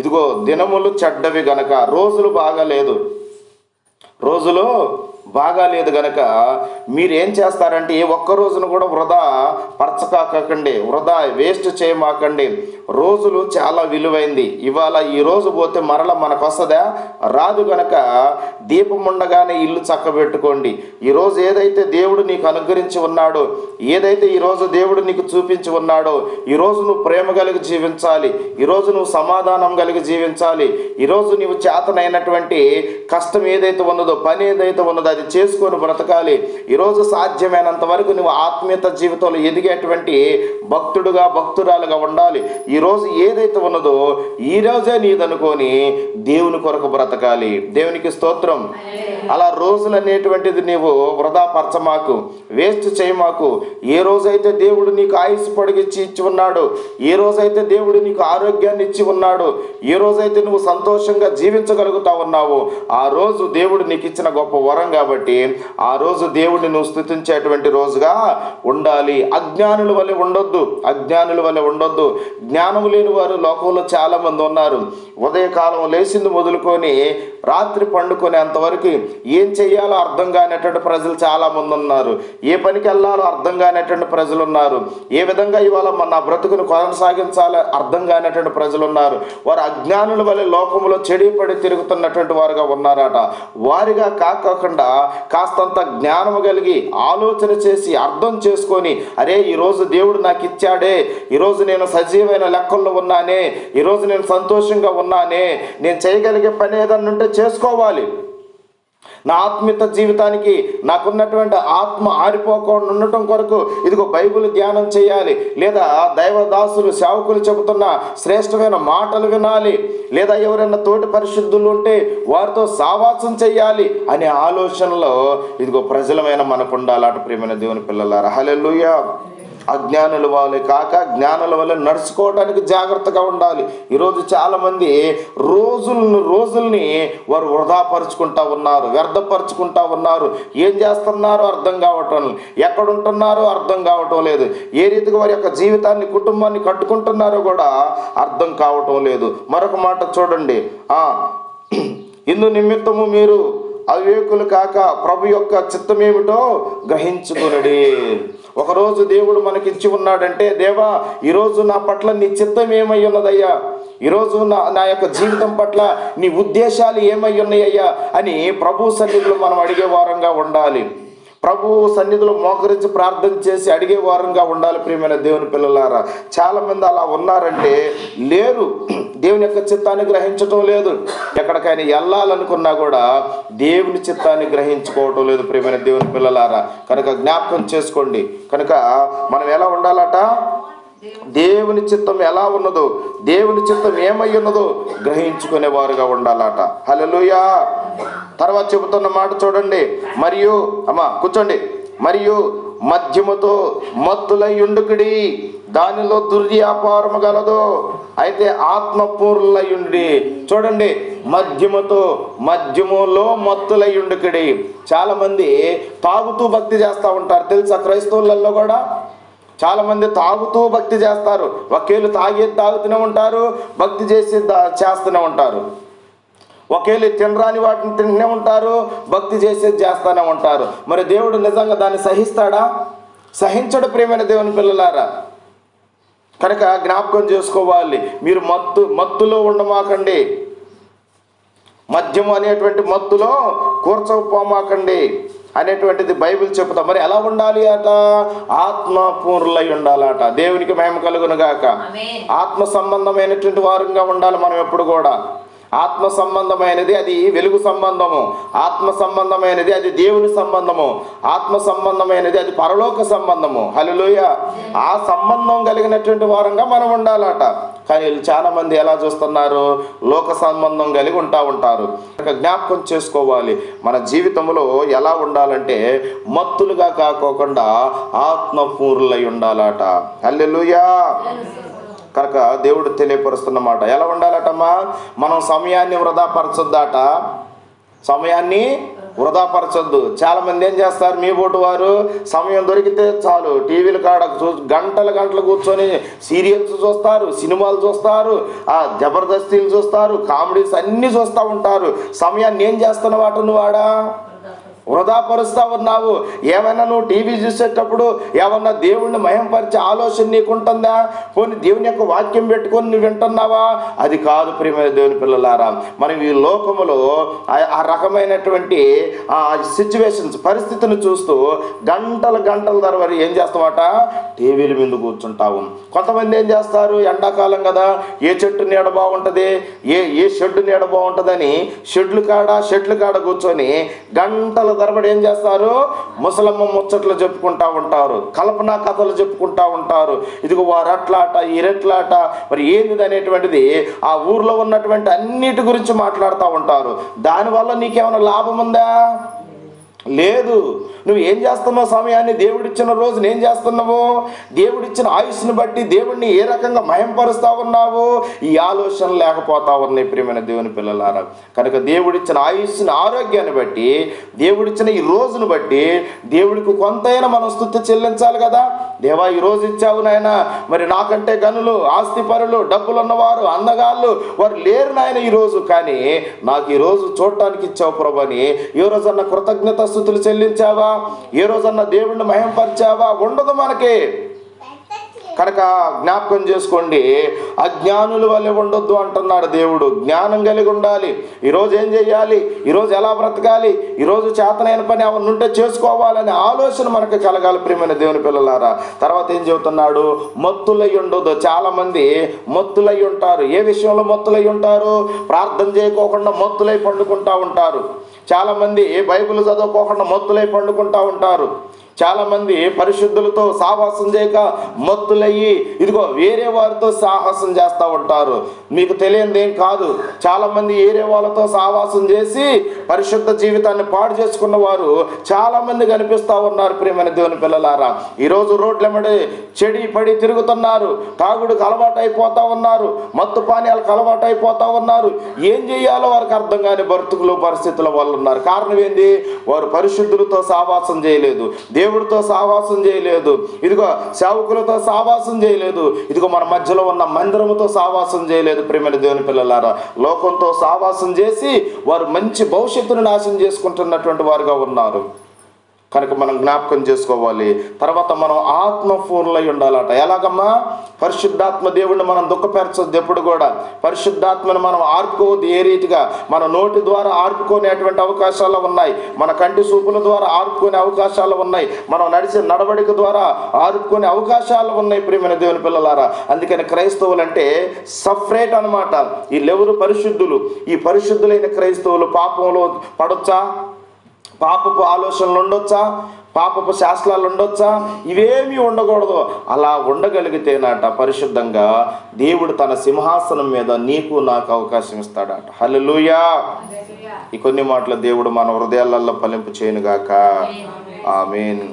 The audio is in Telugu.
ఇదిగో దినములు చెడ్డవి గనక రోజులు బాగాలేదు. రోజులు బాగాలేదు గనక మీరు ఏం చేస్తారంటే ఒక్క రోజును కూడా వృధా పరచకాకండి వృధా వేస్ట్ చేయమాకండి. రోజులు చాలా విలువైంది. ఇవాళ ఈ రోజు పోతే మరల మనకు వస్తుందా రాదు గనక దీపం ఉండగానే ఇల్లు చక్కబెట్టుకోండి. ఈరోజు ఏదైతే దేవుడు నీకు అనుగ్రహించి ఉన్నాడో ఏదైతే ఈరోజు దేవుడు నీకు చూపించి ఉన్నాడో ఈరోజు నువ్వు ప్రేమ కలిగి జీవించాలి. ఈరోజు నువ్వు సమాధానం కలిగి జీవించాలి. ఈరోజు నీవు చేతనైనటువంటి కష్టం ఏదైతే ఉన్నదో పని ఏదైతే ఉన్నదో అది చేసుకొని బ్రతకాలి. ఈరోజు సాధ్యమైనంత వరకు నువ్వు ఆత్మీయత జీవితంలో ఎదిగేటువంటి భక్తుడుగా భక్తురాలుగా ఉండాలి. ఈరోజు ఏదైతే ఉన్నదో ఈ రోజే నీదనుకొని దేవుని కొరకు బ్రతకాలి. దేవునికి స్తోత్రం. అలా రోజులు అనేటువంటిది నీవు వృధా పరచమాకు వేస్ట్ చేయమాకు. ఏ రోజైతే దేవుడు నీకు ఆయుష్ పొడిగిచ్చి ఇచ్చి ఉన్నాడు ఏ రోజైతే దేవుడు నీకు ఆరోగ్యాన్ని ఇచ్చి ఉన్నాడు ఏ రోజైతే నువ్వు సంతోషంగా జీవించగలుగుతా ఉన్నావు ఆ రోజు దేవుడు నీకు ఇచ్చిన గొప్ప వరం కాబట్టి కాబట్టి ఆ రోజు దేవుడిని నువ్వు స్థుతించేటువంటి రోజుగా ఉండాలి. అజ్ఞానుల వలె ఉండొద్దు. అజ్ఞానుల వలె ఉండొద్దు. జ్ఞానం లేని వారు లోకంలో చాలా మంది ఉన్నారు. ఉదయకాలం లేచింది మొదలుకొని రాత్రి పండుకునేంతవరకు ఏం చెయ్యాలో అర్థం కానటువంటి ప్రజలు చాలా మంది ఉన్నారు. ఏ పనికి వెళ్ళాలో అర్థం కానటువంటి ప్రజలు ఉన్నారు. ఏ విధంగా ఇవాళ మన బ్రతుకును కొనసాగించాలో అర్థం కానటువంటి ప్రజలు ఉన్నారు. వారు అజ్ఞానుల వల్ల లోకంలో చెడిపడి తిరుగుతున్నటువంటి వారుగా ఉన్నారట. వారిగా కాకుండా కాస్తంత జ్ఞానం కలిగి ఆలోచన చేసి అర్థం చేసుకొని అరే ఈరోజు దేవుడు నాకు ఇచ్చాడే ఈరోజు నేను సజీవమైన లెక్కల్లో ఉన్నానే ఈరోజు నేను సంతోషంగా ఉన్నానే నేను చేయగలిగే పని ఏదన్నా ఉంటే చేసుకోవాలి. నా ఆత్మీయత జీవితానికి నాకున్నటువంటి ఆత్మ ఆరిపోకుండా ఉండటం కొరకు ఇదిగో బైబిల్ ధ్యానం చేయాలి. లేదా దైవదాసులు సేవకులు చెబుతున్న శ్రేష్టమైన మాటలు వినాలి. లేదా ఎవరైనా తోటి పరిశుద్ధులు ఉంటే వారితో సావాసం చేయాలి అనే ఆలోచనలో ఇదిగో ప్రజలమైన మనకు ఉండాలి. అటు ప్రియమైన దేవుని పిల్లలారా హల్లెలూయా. అజ్ఞానుల వాళ్ళే కాక జ్ఞానుల వల్ల నడుచుకోవడానికి జాగ్రత్తగా ఉండాలి. ఈరోజు చాలామంది రోజులను రోజుల్ని వారు వృధాపరుచుకుంటా ఉన్నారు వ్యర్థపరుచుకుంటా ఉన్నారు. ఏం చేస్తున్నారో అర్థం కావటం లేదు. ఎక్కడ ఉంటున్నారో అర్థం కావటం లేదు. ఏ రీతిగా వారి యొక్క జీవితాన్ని కుటుంబాన్ని కట్టుకుంటున్నారో కూడా అర్థం కావటం లేదు. మరొక మాట చూడండి. ఆ ఇందు నిమిత్తము మీరు అవివేకులు కాక ప్రభు యొక్క చిత్తమేమిటో గ్రహించుకునడి. ఒకరోజు దేవుడు మనకిచ్చి ఉన్నాడంటే దేవా ఈరోజు నా పట్ల నీ చిత్తం ఏమై ఉన్నదయ్యా? ఈరోజు నా నా యొక్క జీవితం పట్ల నీ ఉద్దేశాలు ఏమై ఉన్నాయ్యా అని ప్రభు సన్నిధిలో మనం అడిగే వారంగా ఉండాలి. ప్రభు సన్నిధిలో మోకరించి ప్రార్థన చేసి అడిగే వారంగా ఉండాలి ప్రియమైన దేవుని పిల్లలారా. చాలా మంది అలా ఉన్నారంటే లేరు. దేవుని యొక్క చిత్తాన్ని గ్రహించటం లేదు. ఎక్కడికైనా వెళ్ళాలనుకున్నా కూడా దేవుని చిత్తాన్ని గ్రహించుకోవటం లేదు ప్రియమైన దేవుని పిల్లలారా. కనుక జ్ఞాపకం చేసుకోండి. కనుక మనం ఎలా ఉండాలట? దేవుని చిత్తం ఎలా ఉన్నదో దేవుని చిత్తం ఏమై ఉన్నదో గ్రహించుకునే వారుగా ఉండాలట. హల్లెలూయా! తర్వాత చెబుతున్న మాట చూడండి. మరియు అమ్మా కూర్చోండి. మరియు మద్యముతో మత్తులై ఉండుకుడి. దానిలో దుర్వ్యాపారము గలదు. అయితే ఆత్మపూర్లై ఉండి చూడండి మద్యముతో మద్యములో మత్తులై ఉండుకుడి. చాలా మంది తాగుతూ భక్తి చేస్తూ ఉంటారు. తెలుసా క్రైస్తవులలో కూడా? చాలా మంది తాగుతూ భక్తి చేస్తారు. ఒకేళ్ళు తాగేది తాగుతూనే ఉంటారు భక్తి చేసి దా- చేస్తూనే ఉంటారు. ఒకేళ్ళు తినరాని వాటిని తింటూనే ఉంటారు భక్తి చేసేది చేస్తూనే ఉంటారు. మరి దేవుడు నిజంగా దాన్ని సహిస్తాడా? సహించడు ప్రేమైన దేవుని పిల్లలారా. కనుక జ్ఞాపకం చేసుకోవాలి. మీరు మత్తు మత్తులో ఉండమాకండి. మద్యం అనేటువంటి మత్తులో కూర్చోపోమాకండి అనేటువంటిది బైబిల్ చెబుతా. మరి ఎలా ఉండాలి అట ఆత్మపూర్లై ఉండాలట. దేవునికి మహిమ కలుగును గాక ఆమేన్. ఆత్మ సంబంధమైనటువంటి వారంగా ఉండాలి మనం ఎప్పుడు కూడా. ఆత్మ సంబంధమైనది అది వెలుగు సంబంధము. ఆత్మ సంబంధమైనది అది దేవుని సంబంధము. ఆత్మ సంబంధమైనది అది పరలోక సంబంధము. హలోయ ఆ సంబంధం కలిగినటువంటి వారంగా మనం ఉండాలట. కానీ వీళ్ళు చాలా మంది ఎలా చూస్తున్నారు? లోక సంబంధం కలిగి ఉంటా ఉంటారు. జ్ఞాపకం చేసుకోవాలి. మన జీవితంలో ఎలా ఉండాలంటే మత్తులుగా కాకోకుండా ఆత్మపూర్లై ఉండాలట. హల్లెలూయా. కనుక దేవుడు తెలియపరుస్తున్నమాట ఎలా ఉండాలటమ్మా? మనం సమయాన్ని వృధాపరచొద్దాట. సమయాన్ని వృధాపరచొద్దు. చాలామంది ఏం చేస్తారు? మీ బోటు వారు సమయం దొరికితే చాలు. టీవీలు కాడ చూ గంటలు గంటలు కూర్చొని సీరియల్స్ చూస్తారు సినిమాలు చూస్తారు ఆ జబర్దస్తీలు చూస్తారు కామెడీస్ అన్నీ చూస్తూ ఉంటారు. సమయాన్ని ఏం చేస్తున్న అటు వాడా వృధాపరుస్తా ఉన్నావు. ఏమైనా నువ్వు టీవీ చూసేటప్పుడు ఏమన్నా దేవుణ్ణి మయంపరిచే ఆలోచన నీకుంటుందా? పోనీ దేవుని యొక్క వాక్యం పెట్టుకొని నువ్వు వింటున్నావా? అది కాదు ప్రియమైన దేవుని పిల్లలారా. మనం ఈ లోకములో ఆ- రకమైనటువంటి ఆ సిచ్యువేషన్స్ పరిస్థితిని చూస్తూ గంటల గంటల తర్వాత ఏం చేస్తామట టీవీల మీద కూర్చుంటాము కొంతమంది ఏం చేస్తారు? ఎండాకాలం కదా. ఏ చెట్టు నీడ బాగుంటుంది? ఏ ఏ షెడ్ నీడ బాగుంటుందని షెడ్లు కాడ షెడ్లు కాడ కూర్చొని గంటల తరబడి ఏం చేస్తారు? ముసలమ్మ ముచ్చట్లు చెప్పుకుంటా ఉంటారు. కల్పనా కథలు చెప్పుకుంటా ఉంటారు. ఇదిగో వారట్లాట ఈరెట్లాట మరి ఏంది అనేటువంటిది ఆ ఊర్లో ఉన్నటువంటి అన్నిటి గురించి మాట్లాడుతూ ఉంటారు. దానివల్ల నీకేమైనా లాభం ఉందా? లేదు. నువ్వు ఏం చేస్తున్నావు సమయాన్ని దేవుడిచ్చిన రోజు ఏం చేస్తున్నావు. దేవుడిచ్చిన ఆయుష్ని బట్టి దేవుడిని ఏ రకంగా మయంపరుస్తూ ఉన్నావు? ఈ ఆలోచన లేకపోతా ఉన్నాయి ప్రియమైన దేవుని పిల్లలారా. కనుక దేవుడిచ్చిన ఆయుష్ని ఆరోగ్యాన్ని బట్టి దేవుడిచ్చిన ఈ రోజును బట్టి దేవుడికి కొంతైనా మనం స్థుతి చెల్లించాలి కదా? దేవా ఈరోజు ఇచ్చావు నాయన. మరి నాకంటే గనులు ఆస్తి పరులు డబ్బులు ఉన్నవారు అందగాళ్ళు వారు లేరు నాయన ఈరోజు కానీ నాకు ఈ రోజు చూడటానికి ఇచ్చావు ప్రభని. ఏ రోజన్నా కృతజ్ఞత స్థుతులు చెల్లించావా? ఏ రోజన్నా దేవుణ్ణి మహింపరిచావా? ఉండదు మనకి. కనుక జ్ఞాపకం చేసుకోండి అజ్ఞానుల వల్లే ఉండొద్దు అంటున్నాడు దేవుడు. జ్ఞానం కలిగి ఉండాలి. ఈరోజు ఏం చేయాలి? ఈరోజు ఎలా బ్రతకాలి? ఈరోజు చేతనైన పని ఎవరిని ఉంటే చేసుకోవాలనే ఆలోచన మనకు కలగాలి ప్రియమైన దేవుని పిల్లలారా. తర్వాత ఏం చెబుతున్నాడు? మత్తులై ఉండదు చాలామంది మత్తులై ఉంటారు. ఏ విషయంలో మత్తులై ఉంటారు? ప్రార్థన చేయకోకుండా మత్తులై పండుకుంటా ఉంటారు. చాలామంది బైబిల్ చదువుకోకుండా మత్తులై పండుకుంటా ఉంటారు. చాలా మంది పరిశుద్ధులతో సాహసం చేయక మత్తులయ్యి ఇదిగో వేరే వారితో సాహసం చేస్తూ ఉంటారు. మీకు తెలియనిదేం ఏం కాదు. చాలా మంది వేరే వాళ్ళతో సావాసం చేసి పరిశుద్ధ జీవితాన్ని పాడు చేసుకున్న వారు చాలా మంది కనిపిస్తూ ఉన్నారు ప్రియమైన దేవుని పిల్లలారా. ఈరోజు రోడ్లెమ్మడి చెడి పడి తిరుగుతున్నారు. తాగుడుకు అలవాటు అయిపోతా ఉన్నారు. మత్తు పానీయాలకు అలవాటు అయిపోతా ఉన్నారు. ఏం చేయాలో వారికి అర్థం కాని బ్రతుకులు పరిస్థితుల వల్ల ఉన్నారు. కారణం ఏంది? వారు పరిశుద్ధులతో సావాసం చేయలేదు. దేవుడితో సావాసం చేయలేదు. ఇదిగో సేవకులతో సావాసం చేయలేదు. ఇదిగో మన మధ్యలో ఉన్న మందిరముతో సావాసం చేయలేదు ప్రేమైన దేవుని పిల్లలారా. లోకంతో సావాసం చేసి వారు మంచి భవిష్యత్తును నాశనం చేసుకుంటున్నటువంటి వారుగా ఉన్నారు. కనుక మనం జ్ఞాపకం చేసుకోవాలి. తర్వాత మనం ఆత్మపూర్ణలై ఉండాలట. ఎలాగమ్మా? పరిశుద్ధాత్మ దేవుడిని మనం దుఃఖపరచొద్దు ఎప్పుడు కూడా. పరిశుద్ధాత్మని మనం ఆర్పుకోవద్దు ఏ రీతిగా? మన నోటి ద్వారా ఆర్పుకునేటువంటి అవకాశాలు ఉన్నాయి. మన కంటి చూపుల ద్వారా ఆర్పుకునే అవకాశాలు ఉన్నాయి. మనం నడిచే నడవడిక ద్వారా ఆర్పుకునే అవకాశాలు ఉన్నాయి ప్రియమైన దేవుని పిల్లలారా. అందుకని క్రైస్తవులు అంటే సఫరేట్ అనమాట వీళ్ళెవరు పరిశుద్ధులు? ఈ పరిశుద్ధులైన క్రైస్తవులు పాపంలో పడొచ్చా? పాపపు ఆలోచనలు ఉండొచ్చా? పాపపు శాస్త్రాలు ఉండొచ్చా? ఇవేమీ ఉండకూడదు. అలా ఉండగలిగితేనట పరిశుద్ధంగా దేవుడు తన సింహాసనం మీద నీకు నాకు అవకాశం ఇస్తాడట. హల్లెలూయా. ఈ కొన్ని మాటలు దేవుడు మన హృదయాలలో ఫలింపు చేయనుగాక ఆమెన్.